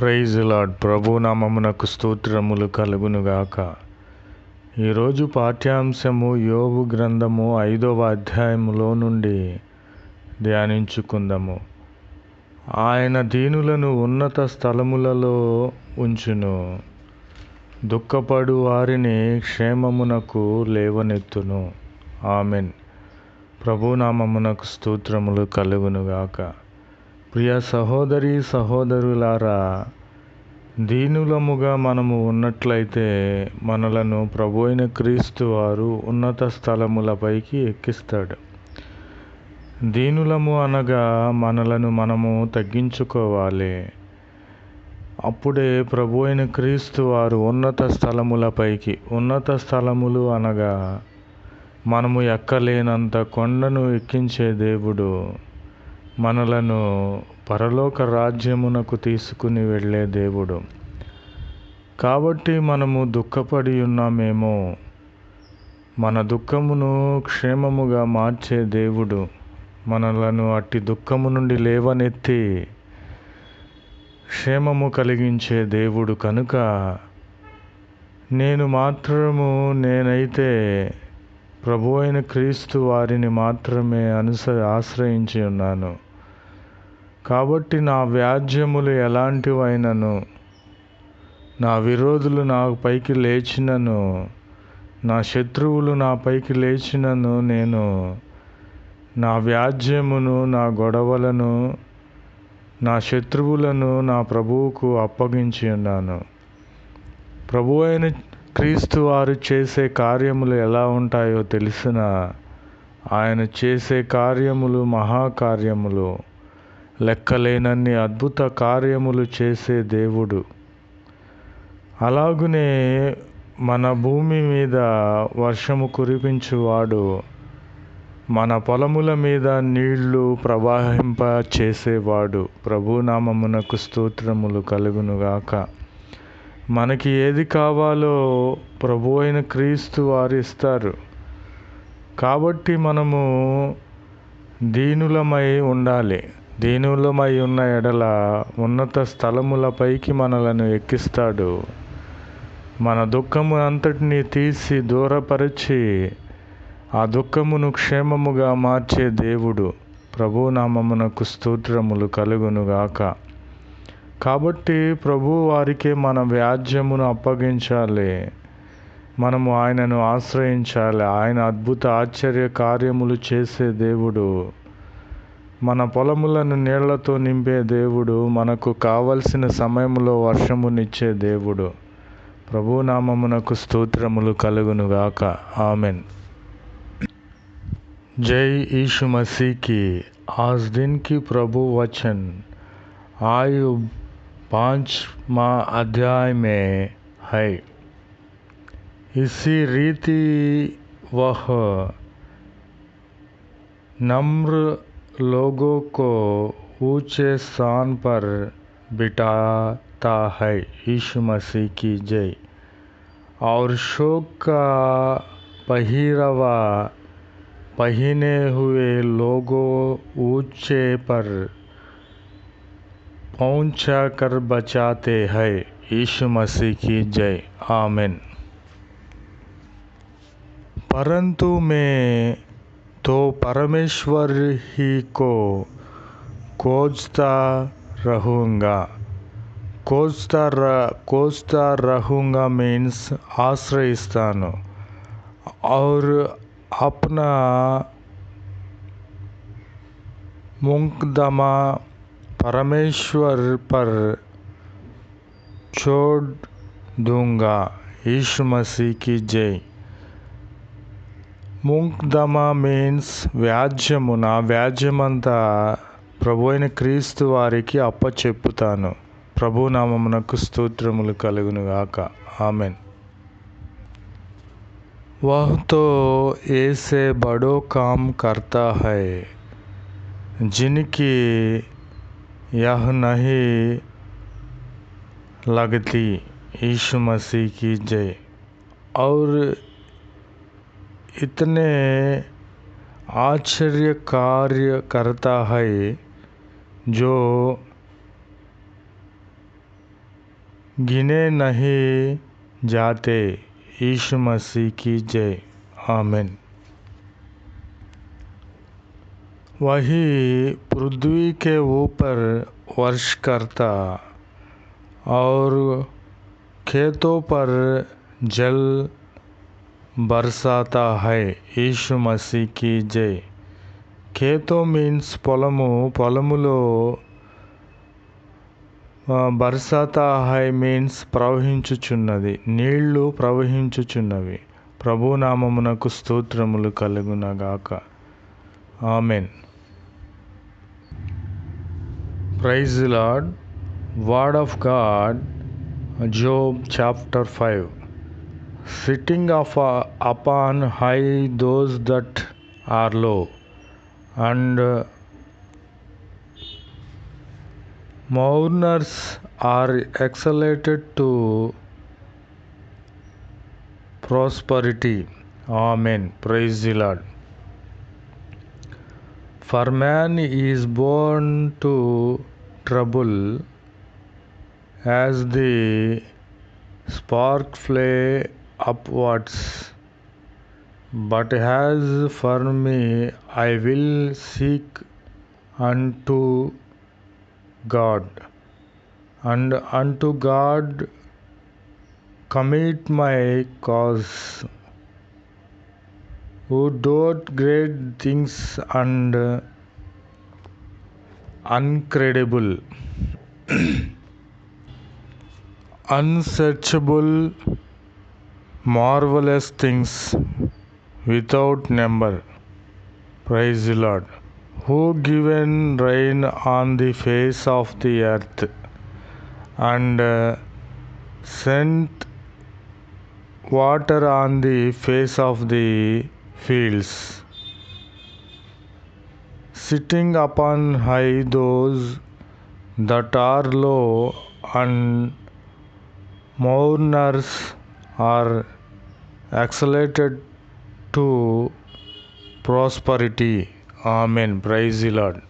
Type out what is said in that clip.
Praise lord ప్రభు నామమునకు స్తోత్రములు కలుగునుగాక ఈరోజు పాఠ్యాంశము యోగు గ్రంథము ఐదవ అధ్యాయములో నుండి ధ్యానించుకుందాము. ఆయన దీనులను ఉన్నత స్థలములలో ఉంచును. దుఃఖపడు వారిని క్షేమమునకు లేవనెత్తును. ఆమెన్. ప్రభునామమునకు స్తోత్రములు కలుగునుగాక. ప్రియ సహోదరి సహోదరులారా దీనులముగా మనము ఉన్నట్లయితే మనలను ప్రభు అయిన క్రీస్తు వారు ఉన్నత స్థలములపైకి ఎక్కిస్తాడు. దీనులము అనగా మనలను మనము తగ్గించుకోవాలి. అప్పుడే ప్రభు అయిన క్రీస్తు వారు ఉన్నత స్థలములపైకి ఉన్నత స్థలములు అనగా మనము ఎక్కలేనంత కొండను ఎక్కించే దేవుడు. మనలను పరలోక రాజ్యమునకు తీసుకుని వెళ్ళే దేవుడు. కాబట్టి మనము దుఃఖపడి ఉన్నామేమో మన దుఃఖమును క్షేమముగా మార్చే దేవుడు మనలను అట్టి దుఃఖము నుండి లేవనెత్తి క్షేమము కలిగించే దేవుడు కనుక నేను మాత్రము నేనైతే ప్రభు అయిన క్రీస్తు వారిని మాత్రమే అనుస ఆశ్రయించి ఉన్నాను. కాబట్టి నా వ్యాజ్యములు ఎలాంటివైనను? నా విరోధులు నా పైకి లేచినను? నా శత్రువులు నా పైకి లేచినను నేను? నా వ్యాజ్యమును నా గొడవలను నా శత్రువులను నా ప్రభువుకు అప్పగించి ఉన్నాను. ప్రభు అయిన క్రీస్తు వారు చేసే కార్యములు ఎలా ఉంటాయో తెలిసిన ఆయన చేసే కార్యములు మహాకార్యములు లెక్కలేనన్ని అద్భుత కార్యములు చేసే దేవుడు. అలాగునే మన భూమి మీద వర్షము కురిపించువాడు మన పొలముల మీద నీళ్ళు ప్రవాహింప చేసేవాడు ప్రభునామమునకు స్తోత్రములు కలుగునుగాక. మనకి ఏది కావాలో ప్రభు అయిన క్రీస్తు వారు ఇస్తారు. కాబట్టి మనము దీనులమై ఉండాలి. దీనులమై ఉన్న ఎడల ఉన్నత స్థలములపైకి మనలను ఎక్కిస్తాడు. మన దుఃఖము అంతటిని తీసి దూరపరిచి ఆ దుఃఖమును క్షేమముగా మార్చే దేవుడు. ప్రభునామమునకు స్తోత్రములు కలుగునుగాక. కాబట్టి ప్రభు వారికి మన వ్యాజ్యమును అప్పగించాలి మనము ఆయనను ఆశ్రయించాలి ఆయన అద్భుత ఆశ్చర్య కార్యములు చేసే దేవుడు మన పొలములను నీళ్లతో నింపే దేవుడు మనకు కావలసిన సమయంలో వర్షమునిచ్చే దేవుడు ప్రభునామమునకు స్తోత్రములు కలుగునుగాక ఆమెన్ जय यीशु मसीह की आज दिन की प्रभु वचन आयु पांचवा अध्याय में है। इसी रीति वह नम्र लोगों को ऊँचे स्थान पर बिठाता है। यीशु मसीह की जय। और शोक का पहिरवा पहने हुए लोगों ऊँचे पर पहुंचा कर बचाते हैं यीशु मसीह की जय आमेन परंतु मैं तो परमेश्वर ही को खोजता रहूँगा खोजता र खोजता रहूँगा मीन्स ఆశ్రయిస్తాను और अपना मुकदमा परमेश्वर पर छोड़ दूंगा यीशु मसीह की जय ముక్దమా మీన్స్ వ్యాజ్యము నా వ్యాజ్యమంతా ప్రభు అయిన క్రీస్తు వారికి అప్పచెప్పుతాను ప్రభు నామమునకు స్తోత్రములు కలుగును గాక ఆమెన్ वह तो ऐसे बड़ो काम करता है जिनकी यह नहीं लगती यीशु मसीह की जय। और इतने आश्चर्य कार्य करता है जो गिने नहीं जाते यीशु मसीह की जय। आमेन। वही पृथ्वी के ऊपर वर्ष करता और खेतों पर जल బర్సాతా హై యేసు మసీకి జై ఖేతో మీన్స్ పొలము పొలములో బర్సాతా హై మీన్స్ ప్రవహించుచున్నది నీళ్లు ప్రవహించుచున్నవి ప్రభునామమునకు స్తోత్రములు కలుగునగాక amen Praise the Lord. Word of God, Job chapter 5. Sitting uh, upon high those that are low, and uh, mourners are exalted to prosperity. Amen. Praise the Lord. For man is born to trouble as the spark fly upwards. But as for me, I will seek unto God, and unto God commit my cause. Who doeth great things and uncredible, unsearchable marvelous things without number. Praise the Lord. Who given rain on the face of the earth and uh, sent water on the face of the fields, sitting upon high those that are low and mourners are accelerated to prosperity. Amen. Praise the Lord.